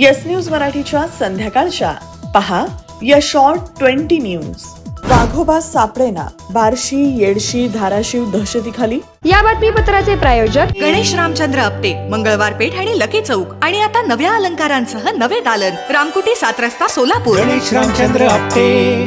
Yes news मराठीच्या संध्याकाळच्या. पहा या शॉर्ट ट्वेंटी न्यूज वाघोबा सापडेना बार्शी येडशी धाराशिव दहशतीखाली? या बातमीपत्राचे प्रायोजक गणेश रामचंद्र आपटे मंगळवार पेठ आणि लकी चौक. आणि आता नव्या अलंकारांसह नवे दालन. रामकुटी सात रस्ता सोलापूर. गणेश रामचंद्र आपटे.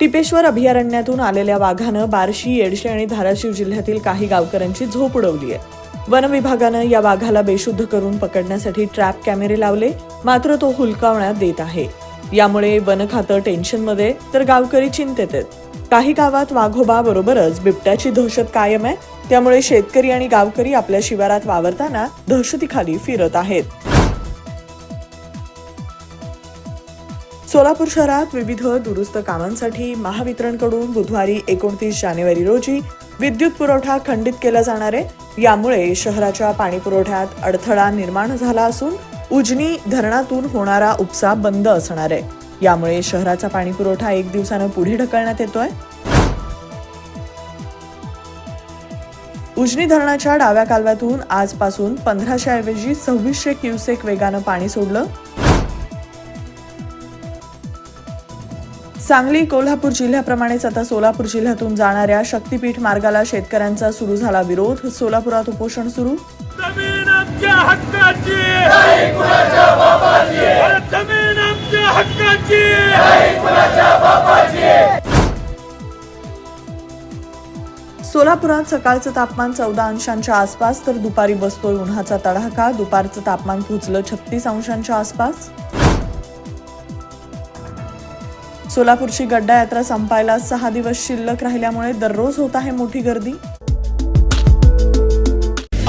टिपेश्वर अभयारण्यातून आलेल्या वाघानं बार्शी येडशी आणि धाराशिव जिल्ह्यातील काही गावकऱ्यांची झोप उडवली आहे. वन विभागानं या वाघाला बेशुद्ध करून पकडण्यासाठी ट्रॅप कॅमेरे लावले मात्र तो हुलकावण्यात देत आहे. यामुळे वन खातं टेन्शनमध्ये तर गावकरी चिंतेत आहेत काही गावात वाघोबा बरोबरच बिबट्याची दहशत कायम आहे त्यामुळे शेतकरी आणि गावकरी आपल्या शिवारात वावरताना दहशतीखाली फिरत आहेत. सोलापूर शहरात विविध दुरुस्त कामांसाठी महावितरणकडून बुधवारी एकोणतीस जानेवारी रोजी विद्युत पुरवठा खंडित केला जाणार आहे. यामुळे शहराच्या पाणीपुरवठ्यात अडथळा निर्माण झाला असून उजनी धरणातून होणारा उपसा बंद असणार आहे. यामुळे शहराचा पाणीपुरवठा एक दिवसानं पुढे ढकलण्यात येतोय. उजनी धरणाच्या डाव्या कालव्यातून आजपासून पंधराशे ऐवजी सव्वीसशे क्युसेक वेगानं पाणी सोडलं. सांगली कोल्हापूर जिल्ह्याप्रमाणेच आता सोलापूर जिल्ह्यातून जाणाऱ्या शक्तीपीठ मार्गाला शेतकऱ्यांचा सुरू झाला विरोध. सोलापुरात उपोषण सुरू. सोलापुरात सकाळचं तापमान चौदा अंशांच्या आसपास तर दुपारी बसतोय उन्हाचा तडाखा. दुपारचं तापमान पोहोचलं छत्तीस अंशांच्या आसपास. सोलापूरची गड्डा यात्रा संपायला सहा दिवस शिल्लक राहिल्यामुळे दररोज होत आहे मोठी गर्दी.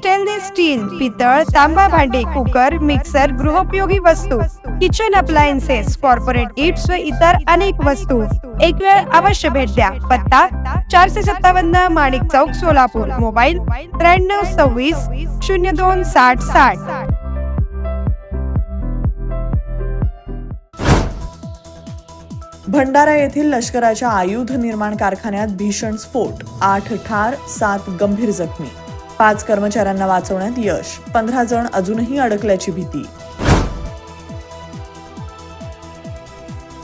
स्टेनलेस स्टील पितळ तांबा भांडे कुकर मिक्सर गृहोपयोगी वस्तू किचन अप्लायन्सेस कॉर्पोरेट गिफ्ट्स व इतर अनेक वस्तू. एक वेळ अवश्य भेट द्या. पत्ता चारशे सत्तावन्न माणिक चौक सोलापूर. मोबाईल त्र्याण्णव सव्वीस शून्य दोन साठ साठ. भंडारा येथील लष्कराच्या आयुध निर्माण कारखान्यात भीषण स्फोट. आठ ठार सात गंभीर जखमी. पाच कर्मचाऱ्यांना वाचवण्यात यश. पंधरा जण अजूनही अडकल्याची भीती.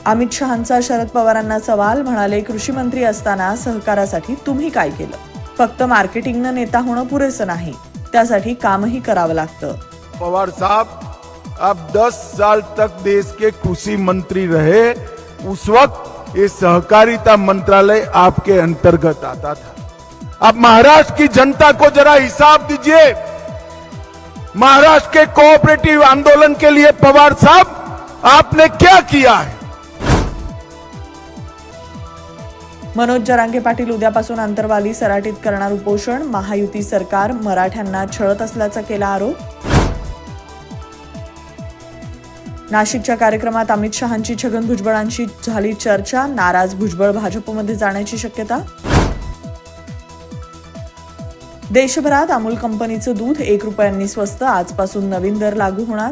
अमित शहांचा शरद पवारांना सवाल म्हणाले कृषी मंत्री असताना सहकारासाठी तुम्ही काय केलं? फक्त मार्केटिंगनं नेता होणं पुरेसं नाही. त्यासाठी कामही करावं लागतं. पवार साहब अब दस साल तक देश के कृषी मंत्री रहे उस वक्त ये सहकारिता मंत्रालय आपके अंतर्गत आता था। अब महाराष्ट्र की जनता को जरा हिसाब दीजिए। महाराष्ट्र के कोऑपरेटिव आंदोलन के लिए पवार साहब आपने क्या किया है? मनोज जरांगे पाटील उद्यापासून अंतरवाली सराटीत करणार उपोषण महायुती सरकार मराठ्यांना छळत असल्याचा केला आरोप? नाशिकच्या कार्यक्रमात अमित शहांची छगन भुजबळांशी झाली चर्चा नाराज भुजबळ भाजपमध्ये जाण्याची शक्यता? देशभरात अमूल कंपनीचं दूध एक रुपयांनी स्वस्त आजपासून नवीन दर लागू होणार.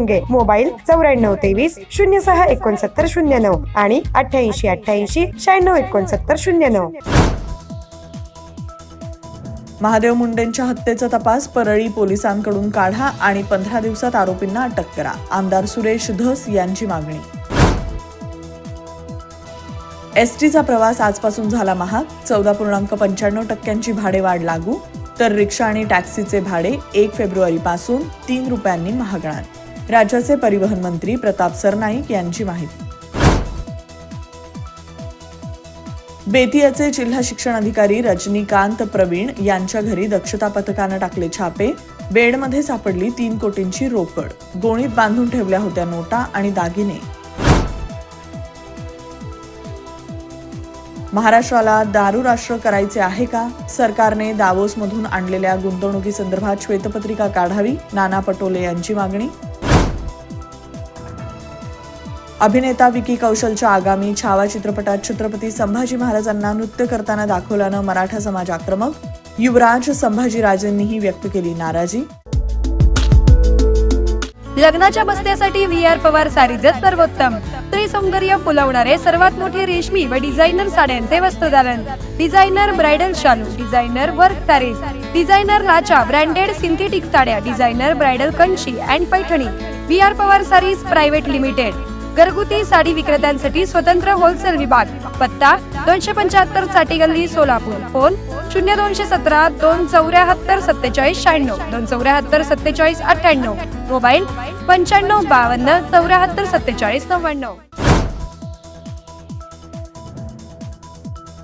मोबाईल चौऱ्याण्णव तेवीस शून्य सहा एकोणसत्तर शून्य नऊ आणि अठ्ठ्याऐंशी अठ्ठ्याऐंशी शहाण्णव एकोणसत्तर शून्य नऊ. महादेव मुंडेंच्या हत्येचा तपास परळी पोलिसांकडून काढा आणि पंधरा दिवसात आरोपींना अटक करा. आमदार सुरेश धस यांची मागणी. एसटीचा प्रवास आजपासून झाला महाग. चौदा पूर्णांक पंच्याण्णव टक्क्यांची भाडेवाढ लागू. तर रिक्षा आणि टॅक्सीचे भाडे एक फेब्रुवारी पासून तीन रुपयांनी महागणार. राज्याचे परिवहन मंत्री प्रताप सरनाईक यांची माहिती. बेतियाचे जिल्हा शिक्षण अधिकारी रजनीकांत प्रवीण यांच्या घरी दक्षता पथकानं टाकले छापे. बेडमध्ये सापडली तीन कोटींची रोकड. गोणीत बांधून ठेवल्या होत्या नोटा आणि दागिने. महाराष्ट्राला दारू राष्ट्र करायचे आहे का? सरकारने दावोसमधून आणलेल्या गुंतवणुकीसंदर्भात श्वेतपत्रिका काढावी नाना पटोले यांची मागणी. अभिनेता विकी कौशलच्या आगामी छावा चित्रपटात छत्रपती संभाजी महाराजांना नृत्य करताना दाखवल्यानं मराठा समाज आक्रमक. युवराज संभाजीराजेंनीही व्यक्त केली नाराजी. लग्नाच्या बसण्यासाठी व्ही आर पवार सारीजच सर्वोत्तम. स्त्री सौंदर्य फुलवणारे सर्वात मोठे रेशमी व डिझायनर साड्यांचे वस्त्रधारण. डिझायनर ब्रायडल शालू डिझायनर वर्क सारीज डिझायनर लाचा ब्रँडेड सिंथेटिक साड्या designer bridal Kanshi and Paithani. V R Pawar sarees private limited. घरगुती साडी विक्रेत्यांसाठी स्वतंत्र होलसेल विभाग. पत्ता दोनशे पंच्याहत्तरसाठी गल्ली सोलापूर. फोन शून्य दोनशे सतरा दोन चौऱ्याहत्तर सत्तेचाळीस शहाण्णव. दोन चौऱ्याहत्तर सत्तेचाळीस अठ्ठ्याण्णव. मोबाईल पंच्याण्णव बावन्न चौऱ्याहत्तर सत्तेचाळीस नव्याण्णव.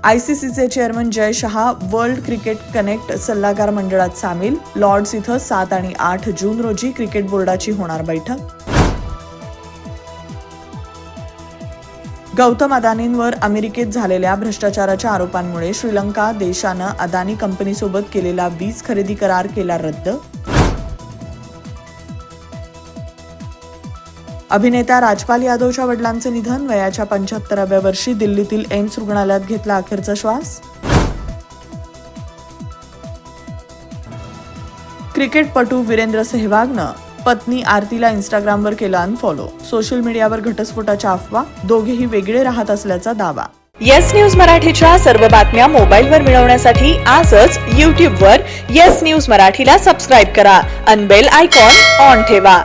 आयसीसीचे chairman Jay Shah world cricket connect सल्लागार मंडळात सामील. लॉर्ड्स इथं सात आणि आठ जून रोजी क्रिकेट बोर्डाची होणार बैठक. गौतम अदानींवर अमेरिकेत झालेल्या भ्रष्टाचाराच्या आरोपांमुळे श्रीलंका देशानं अदानी कंपनीसोबत केलेला वीज खरेदी करार केला रद्द. अभिनेता राजपाल यादवच्या वडिलांचं निधन वयाच्या पंच्याहत्तराव्या वर्षी दिल्लीतील एम्स रुग्णालयात घेतला अखेरचा श्वास. क्रिकेटपटू वीरेंद्र सेहवागनं पत्नी आरतीला इंस्टाग्रामवर केला अनफॉलो सोशल मीडियावर घटस्फोटाच्या अफवा दोघेही वेगळे राहत असल्याचा दावा. येस न्यूज मराठीच्या सर्व बातम्या मोबाईलवर मिळवण्यासाठी आजच यूट्यूबवर येस न्यूज मराठीला सबस्क्राईब करा. अनबेल आयकॉन ऑन ठेवा.